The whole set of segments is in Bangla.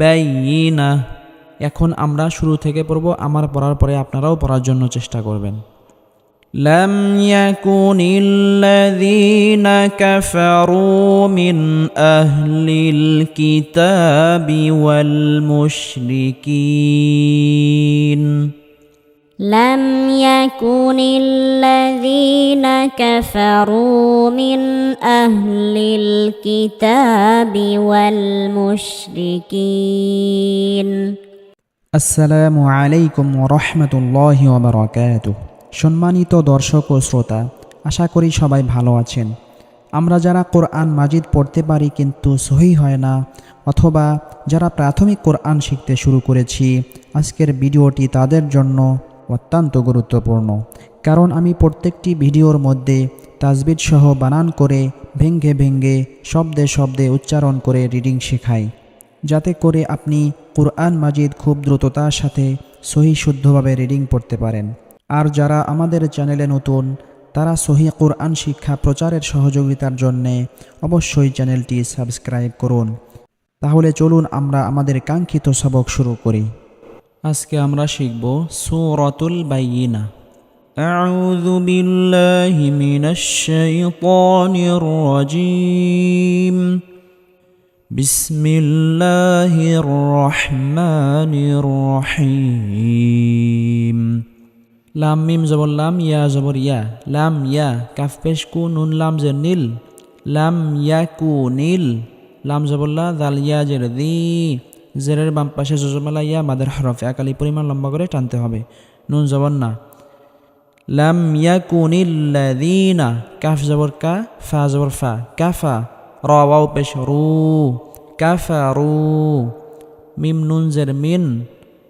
ব্যয়িনা এখন আমরা শুরু থেকে পড়ব আমার পড়ার পরে আপনারাও পড়ার জন্য চেষ্টা করবেন لم يكن الذين كفروا من أهل الكتاب والمشركين لم يكن الذين كفروا من أهل الكتاب والمشركين আসসালামু আলাইকুম রহমতুল্লাহ ওবরাকাত সম্মানিত দর্শক ও শ্রোতা আশা করি সবাই ভালো আছেন আমরা যারা কোরআন মাজিদ পড়তে পারি কিন্তু সহি হয় না অথবা যারা প্রাথমিক কোরআন শিখতে শুরু করেছি আজকের ভিডিওটি তাদের জন্য অত্যন্ত গুরুত্বপূর্ণ। কারণ আমি প্রত্যেকটি ভিডিওর মধ্যে তাজবিদ সহ বানান করে ভেঙ্গে ভেঙ্গে শব্দে শব্দে উচ্চারণ করে রিডিং শেখাই। যাতে করে আপনি কোরআন মাজিদ খুব দ্রুততার সাথে সহি শুদ্ধভাবে রিডিং পড়তে পারেন। আর যারা আমাদের চ্যানেলে নতুন, তারা সহি কোরআন শিক্ষা প্রচারের সহযোগিতার জন্যে অবশ্যই চ্যানেলটি সাবস্ক্রাইব করুন। তাহলে চলুন আমরা আমাদের কাঙ্ক্ষিত সবক শুরু করি। আজকে আমরা শিখব সুরতুল বাইয়িনা أعوذ بالله من الشيطان الرجيم بسم الله الرحمن الرحيم লাম মিম জবর লাম ইয়া জবর ইয়া লাম ইয়া কাফ পেশ কু নুন লাম জের নীল লাম ইয়া কু নীল লাম জবল্লা দাল ইয়া জের দি জেরের বাম পাশে জজমেলা ইয়া মাদের হরফ, একালি পরিমাণ লম্বা করে টানতে হবে। নুন জবর না। লাম ইয়াকুনিল্লাযীনা, কাফ জবর কা, ফা জবর ফা, কাফা র ওয়াও পেশ রু কাফারু মিম নুন জের মিন,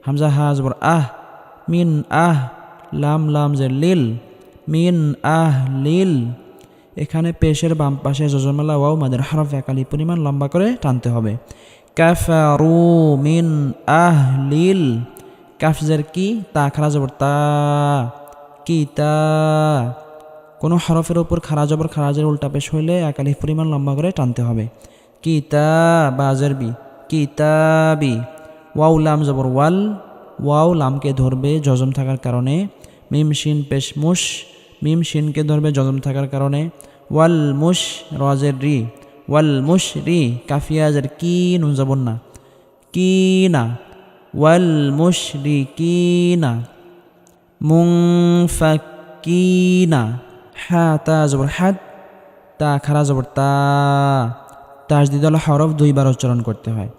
হামজা হা জবর আহ, মিন আহ, লাম লাম জের লিল, মিন আহ লিল। এখানে পেশের বাম পাশে জজমেলা ওয়াও মাদের হরফ, একালি পরিমাণ লম্বা করে টানতে হবে। কাফারু মিন আহ লিল কাফজের কি তা খারা জবর তা কিতা কোনো হরফের ওপর খারা জবর খারাজের উল্টা পেশ হইলে একালিফ পরিমাণ লম্বা করে টানতে হবে। কিতা বাজার বি কিতাবি ওয়াও লাম জবর ওয়াল। ওয়াও লামকে ধরবে জজম থাকার কারণে। মিম শিন পেশ মুশ। মিম শিনকে ধরবে জজম থাকার কারণে। ওয়াল মুশ রজের রি। ওয়াল মুশ রি কাফিয়াজের কি নুন জবর না। কি না ওয়াল মুশ রি কি না মুংফাকিনা হা, তা জবর হাত তা খারা জবর, তা। তাজ তাজদিদল হরফ দুইবার উচ্চারণ করতে হয়।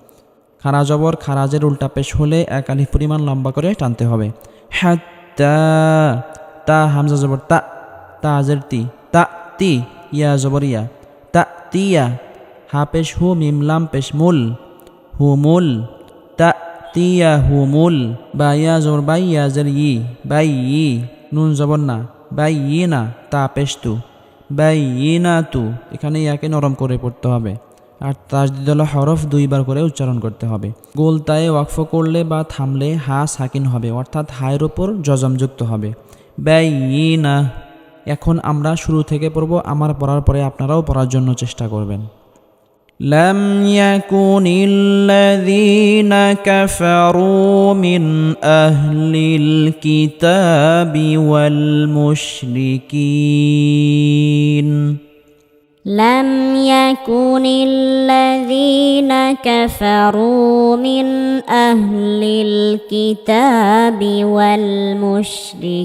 খারা জবর, খারাজের উল্টা পেশ হলে এক আলিফ পরিমাণ লম্বা করে টানতে হবে। হ্যাঁ তা। তা, হামজা জবর, তা। তাজের তি। তা, তি। ইয়া জবর, ইয়া। তিয়া হা পেশ হু মিমলাম পেশ মুল, হু মুল, তা তিয়া হু মুল বা ইয়া জবর বাই ইয়া জের ই, বাই ই, নুন জবর না, বাই ই না, তা পেশ তু, বাই ই না তু, এখানে ইয়াকে নরম করে পড়তে হবে। আর তাজদিদল হরফ দুইবার করে উচ্চারণ করতে হবে। গোলতায় ওয়াকফ করলে বা থামলে হা সাকিন হবে, অর্থাৎ হায়ের ওপর জজম যুক্ত হবে। ব্যয় না এখন আমরা শুরু থেকে পড়ব আমার পড়ার পরে আপনারাও পড়ার জন্য চেষ্টা করবেন لم يكن الذين كفروا من أهل الكتاب والمشركين لم يكن الذين كفروا من أهل الكتاب والمشركين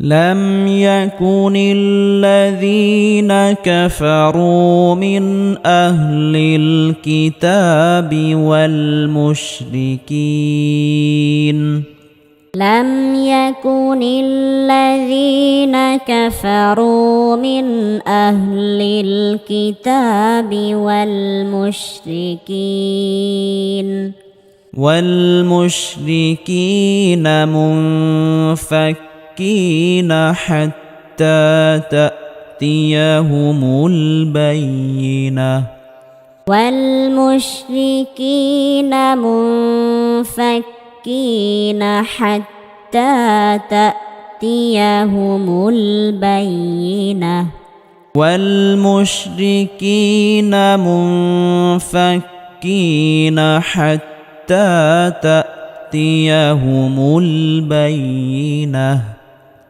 لم يكن الذين كفروا من أهل الكتاب والمشركين. لم يكن الذين كفروا من أهل الكتاب والمشركين. والمشركين منفكين حتى تأتيهم البينة. والمشركين منفكين حتى تأتيهم البينة. والمشركين منفكين حتى تأتيهم البينة.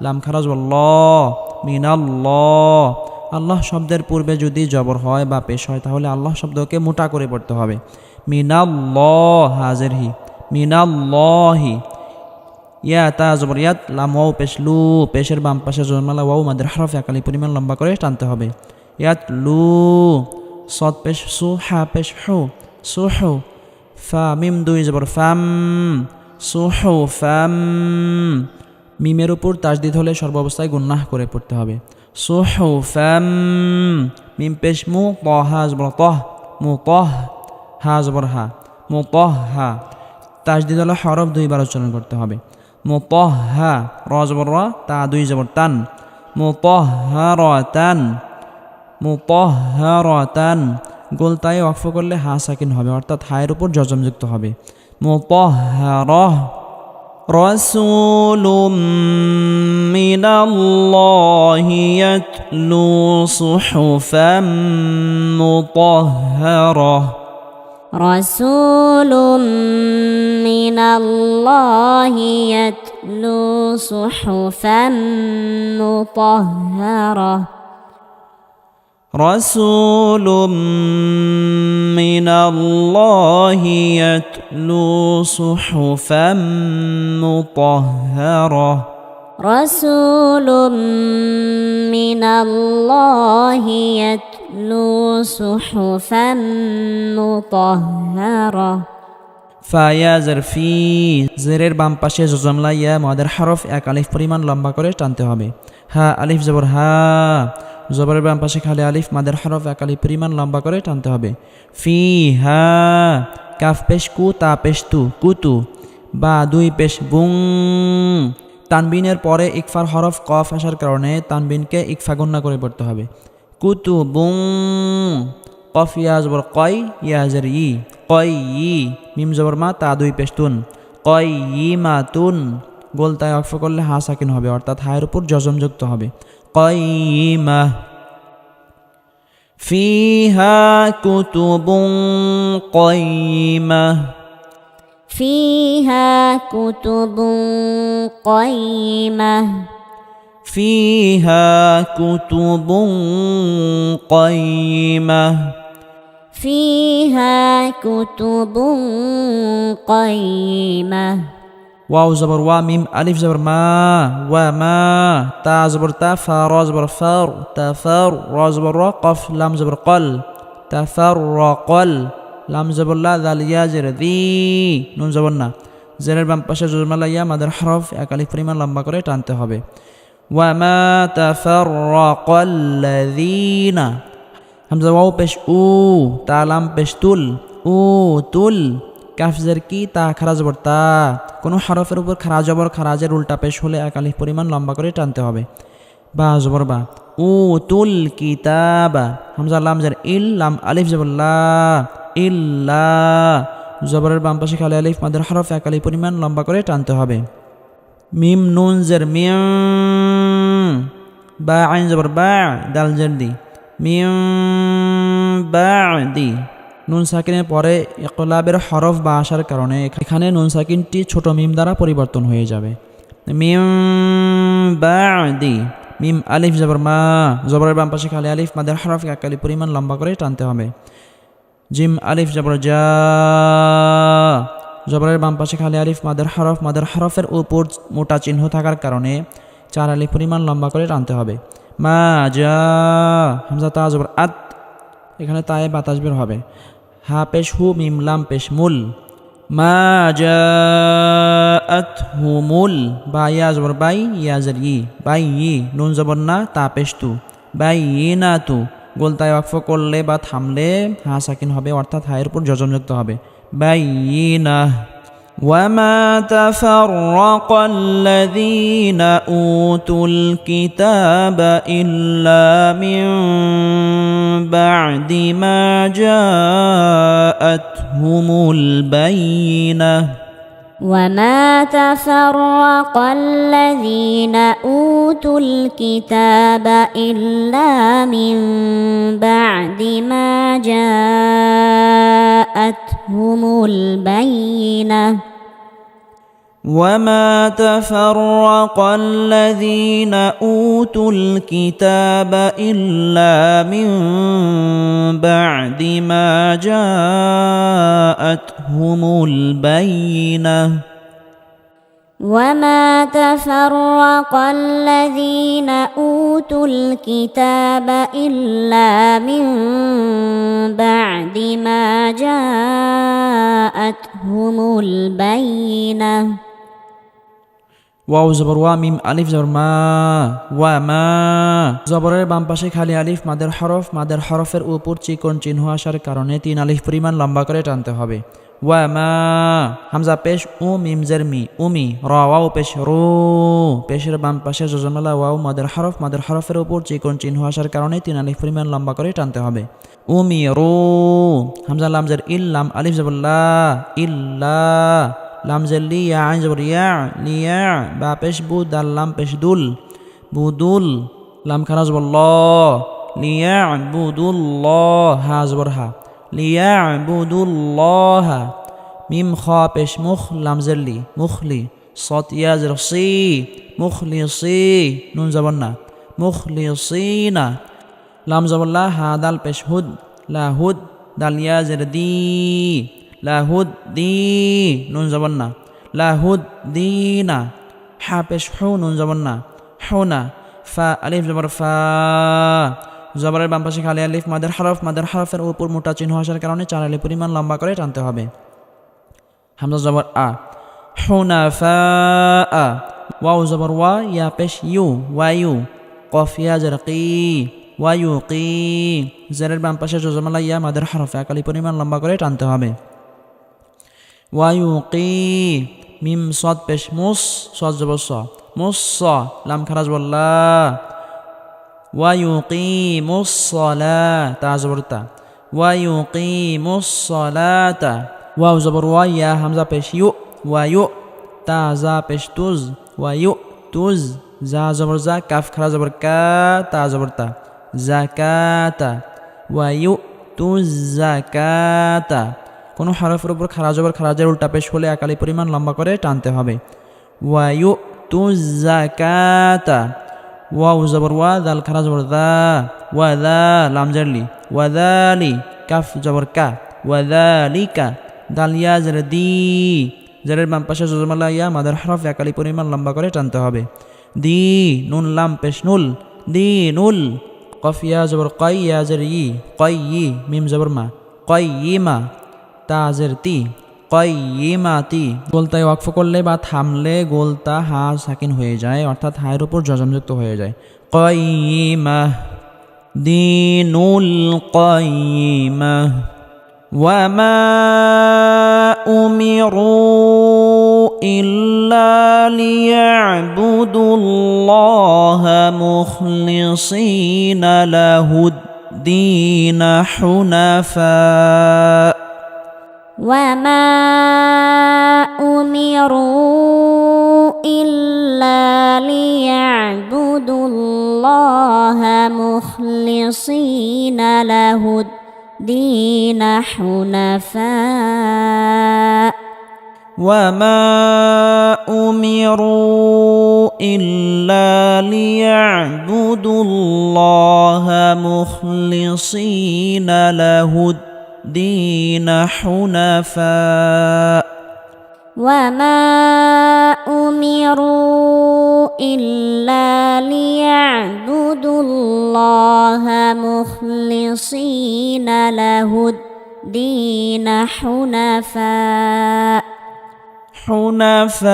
লাম খারাজ ল মিনাল আল্লাহ শব্দের পূর্বে যদি জবর হয় বা পেশ হয়, তাহলে আল্লাহ শব্দকে মোটা করে পড়তে হবে। মিনাল্লাহ, হাজের হি। মিনাল্লাহি। ইয়া, তা, জবর, ইয়াত, লাম, ওয়াও, পেশ, লু, পেশের বাম পাশে জন্মালা ওয়াও, মাদের হরফ, একালি পরিমাণ লম্বা করে টানতে হবে। ইয়াত, লু সদ পেশ, সু, হা, পেশ, হু, সু, হু, ফা, মিম, দুই, জবর, ফাম, সু, হু, ফাম। মিমের উপর তাজদিদ হলে সর্বাবস্থায় গুন্নাহ করে পড়তে হবে। সু হু ফাম মিম পেশ মু জবর তহ মু তহ হা, জবর হা মু তহ হা। তাজদিদ হলে হরফ দুইবার উচ্চারণ করতে হবে। মুতহহা র, জবর, র, তা দুই জবর, তান। মুতহহারাতান মুতহহারাতান গোলতায় অক্ফ করলে হা সাকিন হবে, অর্থাৎ হায়ের উপর যজমযুক্ত হবে। মুতহহারহ رسول من الله يتلو صحفا مطهرة. رسول من الله يتلو صحفا مطهرة. رسول الله يتلو صحفا مطهرة رسول من الله يتلو صحفا مطهرة ফায়া জেরফি জেরের বাম পাশে জজমলা ইয়া মদের হরফ এক আলিফ পরিমাণ লম্বা করে টানতে হবে হা আলিফ জবর হা জবরের বাম পাশে খালি আলিফ, মাদের হরফ এক আলিফ পরিমাণ লম্বা করে টানতে হবে। ফি, হা, কাফ পেশ কু, তা পেশ তু কুতু বা, দুই পেশ বুং। তানবিনের পরে ইকফার হরফ কফ আসার কারণে তানবিনকে ইকফা গণ্য করে পড়তে হবে। কুতু বুং। কফ ইয়াজ জবর, কয়, ইয়া, জের, ই। কয়, ই, মিম, জবর, মা, তা, দুই পেস্তুন কয়, ই, মা, তুন। গোলতায় অক্ষ করলে হা সাকিন হবে, অর্থাৎ হায়ের উপর জজমযুক্ত হবে। قيمة فيها كتب قيمة فيها كتب قيمة فيها كتب قيمة فيها كتب قيمة ওয়াও জবর ওয়া মিম আলিফ জবর মা ওয়া মা তা জবর তা ফা র জবর ফার তা ফার র জবর র কফ লাম জবর কল তা ফার র কল লাম জবর লা দাল ইয়া জের দি নুন জবর না জেরের বাম পাশে জোরমালা ইয়া মাদের হরফ এক আলিফ পরিমাণ লম্বা করে টানতে হবে ওয়া মা তা ফার র কল হামজা ওয়াও পেশ উ তালাম পেশ তুল উ কাফজের কি তা খারা জবর তা কোনো হরফের উপর খারা জবর খারাজের উল্টা পেশ হলে এক আলিফ পরিমাণ লম্বা করে টানতে হবে। বা, জবর বা। উ তুল কিতাবা। হামজা লাম জার ইল লাম আলিফ জবর লা। ইল্লা জবরের বাম পাশে খালি আলিফ মাদের হরফ এক আলিফ পরিমাণ লম্বা করে টানতে হবে। মিম, নুন, জের মিম বা, আইন জবর বা, দাল, জের দি। মিম বা, দি। নুন সাকিনের পরে ইকলাবের হরফ বা আসার কারণে এখানে নুন সাকিনটি ছোট মিম দ্বারা পরিবর্তন হয়ে যাবে। মিম বা দি মিম আলিফ জবর মা, জবরের বাম পাশে খালি আলিফ, মাদের হরফ এক আলিফ পরিমাণ লম্বা করে টানতে হবে। জিম আলিফ জবর যা জবরের বাম পাশে খালি আলিফ, মাদের হরফ, মাদের হরফের উপর মোটা চিহ্ন থাকার কারণে চার আলিফ পরিমাণ লম্বা করে টানতে হবে। মা যা হামজা, তা, জবর, আত, এখানে তায়ে বাতাস বের হবে। হা পেশ হু মিমলাম পেশ মূল। মা জাত হুমুল বা ইয়া জবর, বাই ইয়া জর ই। বাই ই, নুন জবর না, তা পেশ তু। বাই ই না তু। গোলতায় ওয়াকফ করলে বা থামলে হা সাকিন হবে, অর্থাৎ হায়ের উপর যজমযুক্ত হবে। বাই ই না। وما تفرق الذين اوتوا الكتاب الا من بعد ما جاءتهم البينه وما تفرق الذين اوتوا الكتاب الا من بعد ما جاءتهم البينه وما تفرق الذين اوتوا الكتاب الا من بعد ما جاءتهم البينه وما تفرق الذين اوتوا الكتاب الا من بعد ما جاءتهم البينه ওয়াও জবর, ওয়া মিম, আলিফ জবর, মা, ওয়া মা। জবরের বাম পাশে খালি আলিফ, মাদের হরফ, মাদের হরফের উপর চিকন চিহ্ন আসার কারণে তিন আলিফ পরিমাণ লম্বা করে টানতে হবে। ওয়া মা, হামজা পেশ, উ, মিম, জের, মি উমি র, ওয়াও পেশ, রু। পেশের বাম পাশে জজমালা, ওয়াও, মাদের হরফ, মাদের হরফের উপর চিকন চিহ্ন আসার কারণে তিন আলিফ পরিমাণ লম্বা করে টানতে হবে। উমি রু। হামজা লামজের ইল্লাম আলিফ জবল্লা ইল্লা। লাম জেল্লি ইয়া আইন জবর ইয়া লিয়া বা পেশ বু দাল লাম পেশ দুল বুদুল লাম খানা জবর ল লিয়া বুদুল ল হা জবর হা লিয়া বুদুল ল হা মিম খ পেশ মুখ লাম জেল্লি মুখলি সত ইয়া জের সি মুখলি সি নুন জবর না মুখলি সি না লাম জবর লা হা দাল পেশ হুদ লা হুদ দাল ইয়া জের দি লাহুদ দি নুন জবন না। লাহুদ দিনা হা পেশ হু নুন জবন না। হৌ না। ফা, আলিফ, জবর ফা। জবরের বাম পাশে খালি আলিফ, মাদের হরফ। মাদের হরফের উপর মোটা চিহ্ন আসার কারণে চার আলিফ পরিমাণ লম্বা করে টানতে হবে। হামজা জবর আ। হুনা ফা, আ। ওয়াও জবর ওয়া, ইয়া পেশ, ইউ ওয়াইউ কফ, ইয়া জরকি ওয়াইউ কি জেরের বাম পাশে জজমালা ইয়া, মাদের হরফে। একালি পরিমাণ লম্বা করে টানতে হবে। ওয়ায়ুকি মিম সদ পেশ মুস সদ জবর স মুস লাম খারাজ বল্লা ওয়ায়ুকি মুসলা তা জবর তা ওয়ায়ুকি মুসলাতা ওয়াও জবর ওয়া ইয়া হামজা পেশ ইউ ওয়ায়ু তা জা পেশ তুজ ওয়ায়ু তুজ জা জবর জা কাফ খারা জবর কা তা জবর তা কোনো হরফের উপর খারা জবর খারাজের উল্টা পেশ হলে একালি পরিমাণ লম্বা করে টানতে হবে। ওয়ায়ু তু জাকাতা ওয়াউ জবর ওয়া, দাল খারা জবর দা। ওয়া দা লাম জারলি ওয়া দালি কাফ জবর কা। ওয়া দালিকা দাল ইয়া জের দি। জেরের বাম পাশে জজমালা ইয়া, মাদার হরফ একালি পরিমাণ লম্বা করে টানতে হবে। দি, নুন, লাম, পেশ নুল। দি, নুল। কফ ইয়া জবর কয়, ইয়া জের ই। ই, মিম জবর মা। কয় ই মা। তাজের তি কয়িমাতি গোলতায় ওয়াকফ করলে বা থামলে গোলতা হা সাকিন হয়ে যায় অর্থাৎ হায়ের উপর যজমযুক্ত হয়ে যায় কয়িমা দিনুল কয়িমা وما امروا الا ليعبدوا الله مخلصين له الدين حنفاء وما امروا الا ليعبدوا الله مخلصين له الدين حنفاء. وما امروا الا ليعبدوا الله مخلصين له الدين حنفاء. وما امروا الا ليعبدوا الله مخلصين له الدين حنفاء. حنفاء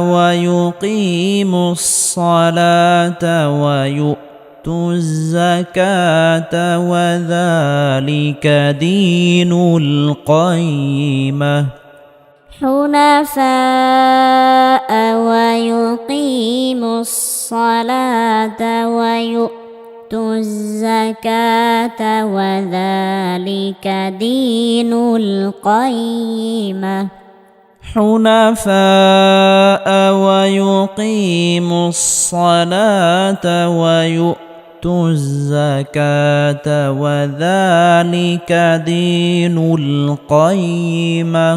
ويقيموا الصلاة ويؤتوا يؤتوا الزكاة وذلك دين القيمة حنفاء ويقيموا الصلاة ويؤتوا الزكاة وذلك دين القيمة حنفاء ويقيموا الصلاة ويؤتوا الزكاة وذلك دين القيمة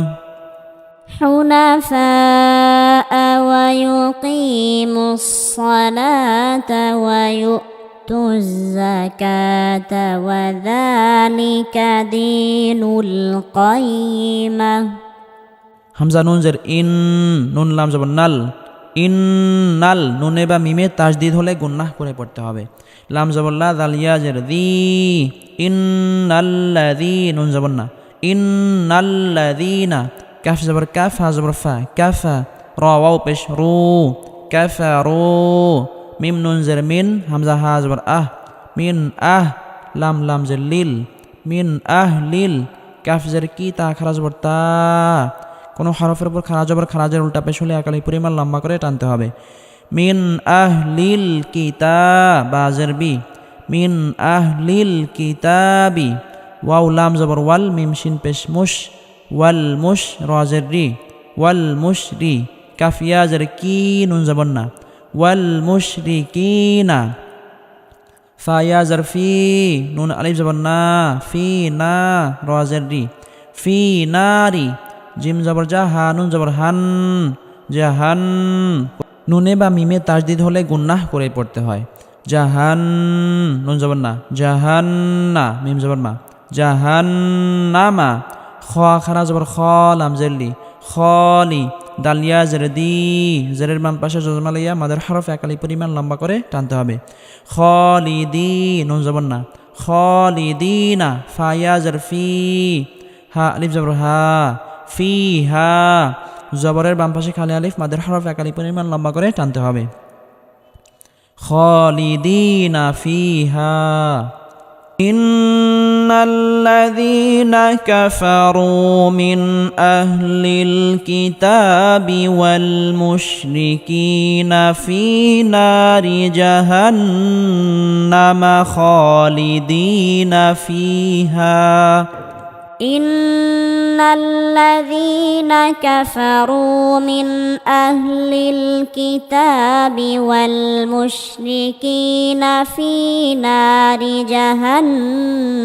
حنفاء ويقيموا الصلاة ويؤتوا الزكاة وذلك دين القيمة হামজা নুন জের ইন নুন লাম যাব নাল ইন নাল নুনে বা মিমে তাজদিদ হলে গুন্নাহ করে পড়তে হবে লাম জবল্লা দালিয়া জের দি। ইন নাল্লাদি নুন জবর না। ইন নাল্লাদিনা কাফ জবর কাফ, হা জবর ফা। কাফা, র, ওয়াও, পেশ, রু। কাফা, রু। মিম, নুন, জের, মিন, হামজা, হা জবর, আহ। মিন, আহ, লাম লাম, জের, লিল। মিন, আহ, লিল। কাফ, জের, কি, তা খারাজ জবর, তা। কোনো হরফের উপর খারাজ জবর খারাজের উল্টা পেশ হলে একালি পরিমাণ লম্বা করে টানতে হবে। মিন আহলিল কিতাব বাজের বি মিন আহলিল কিতাবি। ওয়াও, লাম জবর, ওয়াল মিম, শিন, পেশ, মুশ, ওয়াল মুশ রাজের রি। ওয়াল মুশ, রি কাফিয়া জের, কি, নুন, জবর, না। ওয়াল মুশ, রি, কি, না। ফায়া জরফি নুন, আলিফ, জবর, না। ফি, না রাজের রি। ফি নারি জিম, জবর, জা, হা, নুন, জবর, হান। জাহান নুনে বা মিমে তাজদিদ হলে গুন্নাহ করে পড়তে হয়। জাহান নুন জবর না। জাহান্না মিম জবর মা। জাহান্নামা। খ খারা জবর খ, লাম জেল্লি খলি। দালিয়া জের দি। জেরের বাম পাশে জজমালাইয়া মাদের হরফ একালি পরিমাণ লম্বা করে টানতে হবে। খলিদি নুন জবর না। খলিদিনা। ফায়া, জের ফি। হা, আলিফ জবর হা। ফি, হা। জবরের বাম পাশে খালি আলিফ মাদের হরফ একালি পরিমাণ লম্বা করে টানতে হবে খালিদিনা ফিহা إن الذين كفروا من أهل الكتاب والمشركين في نار جهنم خالدين فيها إن الذين كفروا من أهل الكتاب والمشركين في نار جهنم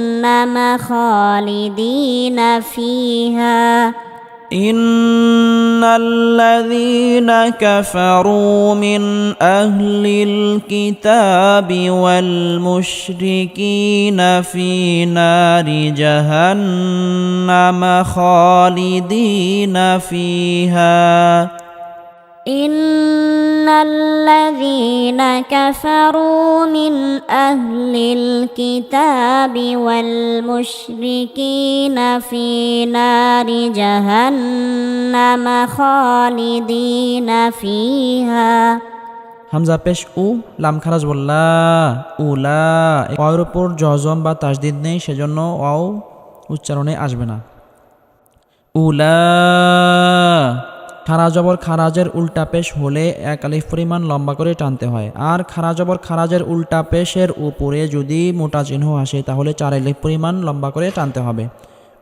خالدين فيها إن الذين كفروا من أهل الكتاب والمشركين في نار جهنم خالدين فيها إن الذين كفروا من أهل الكتاب والمشركين في نار جهنم خالدين فيها হামজা পেশ উ লাম খারাজ বললা উলা অয়ের উপর জজম বা তাজদিদ নেই সেজন্য অও উচ্চারণে আসবে না উলা খারা জবর খারাজের উল্টা পেশ হলে এক আলিফ পরিমাণ লম্বা করে টানতে হয়। আর খারা জবর খারাজের উল্টা পেশের উপরে যদি মোটা চিহ্ন আসে, তাহলে চার আলিফ পরিমাণ লম্বা করে টানতে হবে।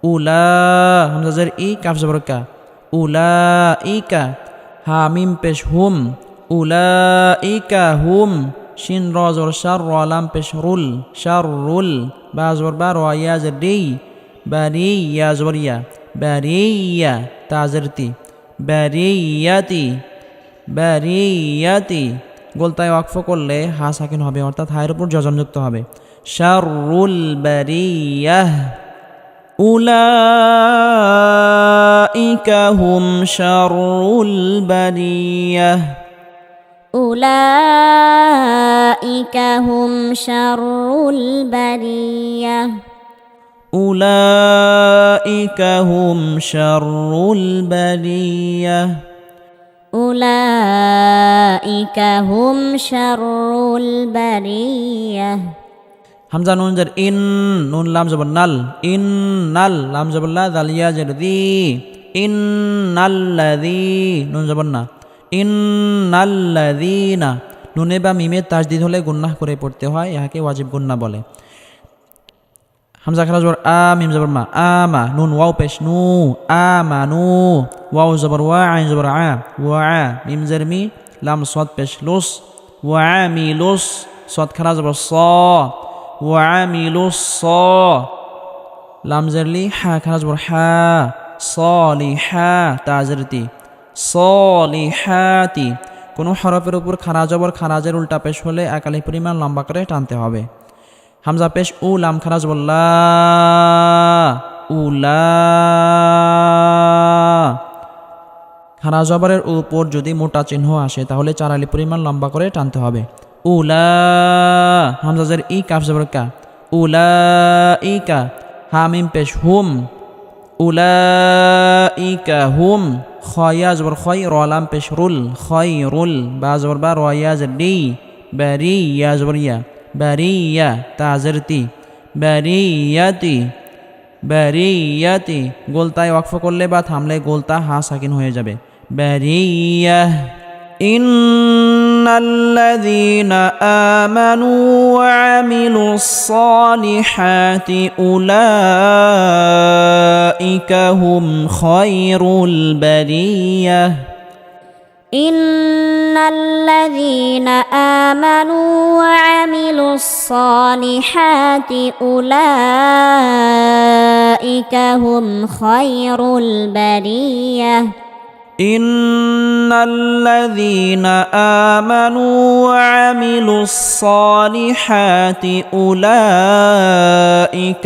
উলা, হামজাজের ই কাফ জবর কা। উলা, ই কা। হামিম পেশ হুম। উলা, ই কা হুম। শিন রজর শার রালাম পেশ রুল। শার, রুল। বা জবর বা রয়া জরি বারিয়া জবরিয়া বারিয়া তাজরতি ব্যারিয়াতি ব্যারিয়াতি গোলতায় অক্ফ করলে হা সাকিন হবে, অর্থাৎ হায়ের উপর যজনযুক্ত হবে। শারুল ব্যারিয়াহ উলাইকা হুম শারুল ব্যারিয়াহ উলাইকা হুম শারুল ব্যারিয়াহ أولئك هم شر البرية أولئك هم شر البرية হামজা নুন জের ইন নুন লাম জবর নাল ইন নাল লাম জবল্লা দালিয়া জের দি ইন নাল্লাদি নুন জবর না ইন নাল্লাদিনা নুনে বা মিমে তাজদিদ হলে গুন্নাহ করে পড়তে হয় ইহাকে ওয়াজিব গুন্না বলে হামজা খারা জবর আ মিম জবর মা আমা নুন ওয়াও পেশ নু আমা নু ওয়াও জবর ওয়া আইন জবর আ ওয়া আ মিম জের মি লাম সদ পেশ লুস ওয়া মি লুস সদ খারা জবর স ওয়া মি লুস স লাম জেরলি হা খারা জবর হা সলিহা তাজরতি সলিহাতি কোনো হরফের উপর খারা জবর খারাজের উল্টা পেশ হলে একালি পরিমাণ লম্বা করে টানতে হবে। হামজা পেশ উ লাম খারাজ বল্লা জবরের উপর যদি মোটা চিহ্ন আসে, তাহলে চারালি পরিমাণ লম্বা করে টানতে হবে। উলা। হামজাজের ই কাফ জবর কা। উলা ই কা। হামিম পেশ হুম। উলা ই কা হুম। খয়া জবর খয়, রলাম পেশ রুল। খয় রুল। বা জবর বা রয়া জবরি বারি ইয়া জবর ইয়া। বারিয়া তাজরতি বারিয়াতি বারিয়াতি গোলতায় ওয়াকফ করলে বা থামলে গোলতা হা সাকিন হয়ে যাবে বারিয়া إن الذين آمنوا وعملوا الصالحات أولئك هم خير البريه ان الذين امنوا وعملوا الصالحات اولئك هم خير البريه ان الذين امنوا وعملوا الصالحات اولئك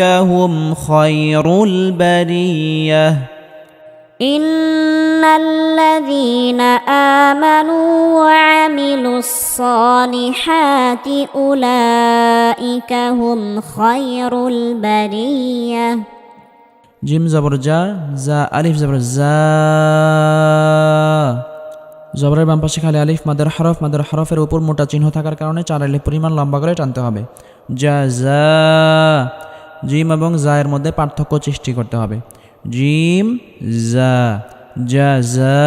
هم خير البريه إن الذين آمنوا وعملوا الصالحات أولئك هم خير البرية জিম জবর যা যা আলিফ জবর যা জবরের বাম পাশে খালি আলিফ মাদের হরফ মাদের হরফের উপর মোটা চিহ্ন থাকার কারণে চার আলিফ পরিমাণ লম্বা করে টানতে হবে যা যা জিম এবং জায়ের মধ্যে পার্থক্য সৃষ্টি করতে হবে জিম জা যা যা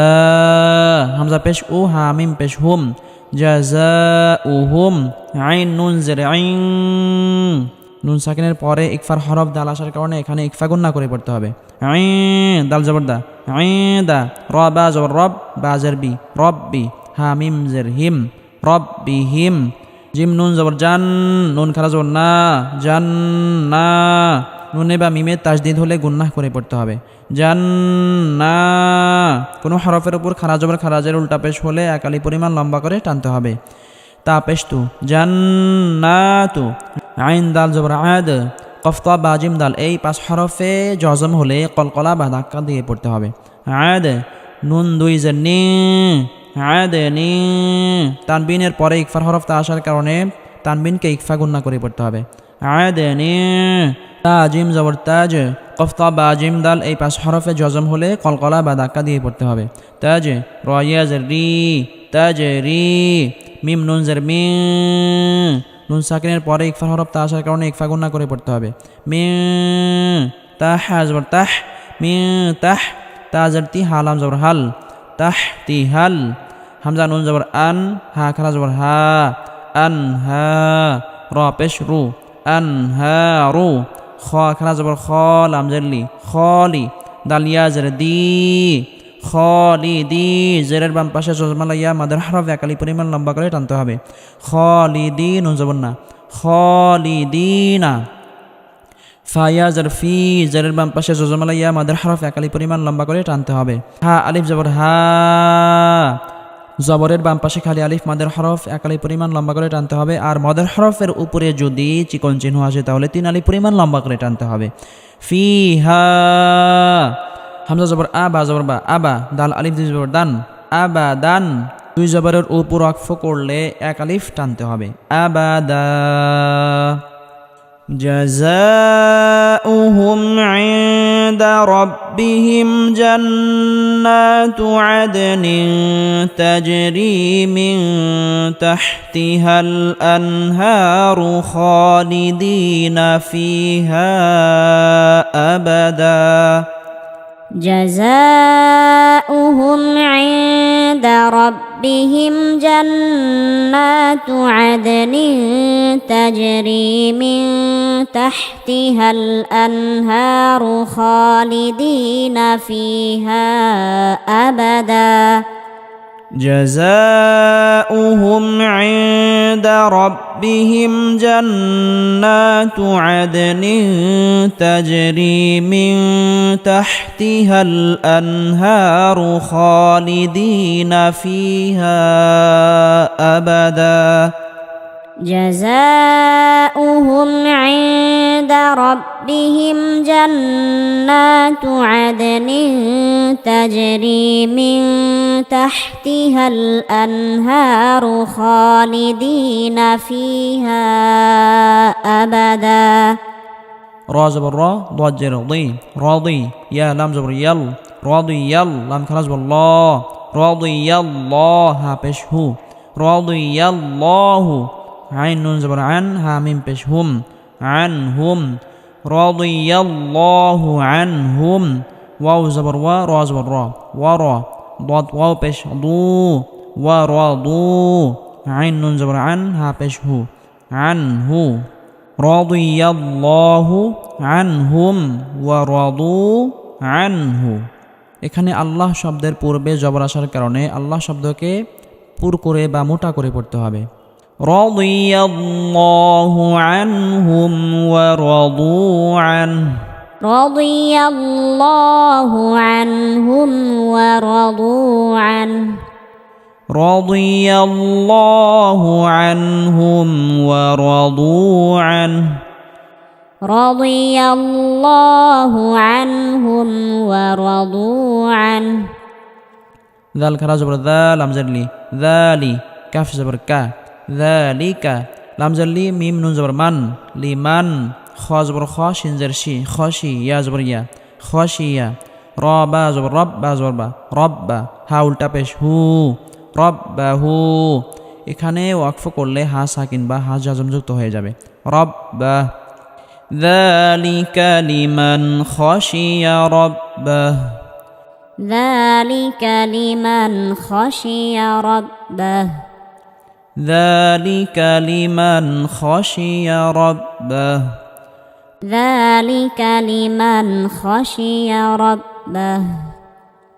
হামজা পেশ ও হামিম পেশ হুম যা যা উ হুম আইন নুন জের আইন নুন সাকিনের পরে ইকফার হরফ দাল আসার কারণে এখানে ইকফা গুন্না করে পড়তে হবে। আই দাল জবর দা। আই দা। র, বা, জবর রব বা জের বি। রব বি। হামিম, জের হিম। রব বি, হিম। জিম নুন জবর, জান, নুন খারা জবর না, জান, না। নুনে বা মিমে তাজদিদ হলে গুন্নাহ করে পড়তে হবে। জান, না। কোনো হরফের উপর খারা জবর খারাজের উল্টা পেশ হলে একালি পরিমাণ লম্বা করে টানতে হবে। তা পেশ তু। জান, না তু। আইন দাল জবর, আদ। কফতা বা জিম দাল। এই পাঁচ হরফে জজম হলে কলকলা বা ধাক্কা দিয়ে পড়তে হবে। আদ। নুন দুই যে নি আদ তানবিনের পরে ইকফার হরফটা আসার কারণে তানবিনকে ইকফা গুন্না করে পড়তে হবে। আদ নি তাজিম জবর তাজ কফতা বাজিম দাল এই পাঁচ হরফে জজম হলে কলকলা বা ধাক্কা দিয়ে পড়তে হবে। তাজ রয়াজ রি তাজ রি মিম নুন জের মি। নুন সাকিনের পরে ইকফা হরফ তা আসার কারণে ইকফা গুন্না করে পড়তে হবে। মি তাহ জবর তাহ মি তাহ তাজর তি হালাম জবর হাল তাহ তি হাল। হামজা নুন জবর আন, হা খারা জবর হা, আন, হা, র, পেশ, রু, আন, হা, রু, খ খারা জবর খ, লাম জেরলি খলি দালিয়া জের, দি খলিদি জেরের বাম পাশে জজমালাইয়া মাদের, হরফ, একালি পরিমাণ লম্বা করে টানতে হবে। খলিদি নুন জবর না। খলি দি, না। ফায়া জের, ফি, জেরের বাম পাশে জজমালাইয়া মাদের, হরফ, একালি পরিমাণ লম্বা করে টানতে হবে। হা, আলিফ জবর হা জবরের বাম পাশে খালি আলিফ, মাদের হরফ একালি পরিমাণ লম্বা করে টানতে হবে। আর মদের হরফের উপরে যদি চিকন চিহ্ন আসে, তাহলে তিন আলি পরিমাণ লম্বা করে টানতে হবে। ফি হা হামজা জবর আ বা জবর বা আবা, দাল আলিফ দুই জবর দান, আবা দান। দুই জবরের উপর অক্ফ করলে এক আলিফ টানতে হবে। আবাদা جزاؤهم عند ربهم جنات عدن تجري من تحتها الأنهار خالدين فيها أبدا. جزاؤهم عند ربهم جنات عدن تجري من تحتها الأنهار خالدين فيها أبدا جزاؤهم عند ربهم جنات عدن تجري من تحتها الأنهار خالدين فيها أبدا. جزاؤهم عند ربهم جنات عدن تجري من تحتها الأنهار خالدين فيها أبدا. راز زبر را ضاد ضي راضي يا لام زبر يل راضي يل لام كلاز الله. راضي الله بشهو راضي الله. عين نون زبر عن ها ميم পেশ হুম عنهم رضي الله عنهم واو زبر و را زبر را ورا ضاد واو পেশ ضو ورضوا عين نون زبر عن ها পেশ হু عنه رضي الله عنهم ورضوا عنه এখানে আল্লাহ শব্দের পূর্বে জবর আসার কারণে আল্লাহ শব্দকে পুর করে বা মোটা করে পড়তে হবে رضي الله عنهم ورضوا عنه. رضي الله عنهم ورضوا عنه. رضي الله عنهم ورضوا عنه. رضي الله عنهم ورضوا عنه. ذال كرا زبر ذا لام زرلي ذالي كاف زبر كا ذلك لام زرلي ميم نون زبر من لمن خا زبر خا شين زر شي خاشي يا زبر يا خاشيا را با زبر رب با زبر با رب হা উল্টা পেশ হু রব্বাহু এখানে ওয়াকফ করলে হা সাকিন বা হা জাজমযুক্ত হয়ে যাবে রব্বা ذلك لمن خشي ربه ذلك لمن خشي ربه ذلك لمن خشي ربه. ذلك لمن خشي ربه.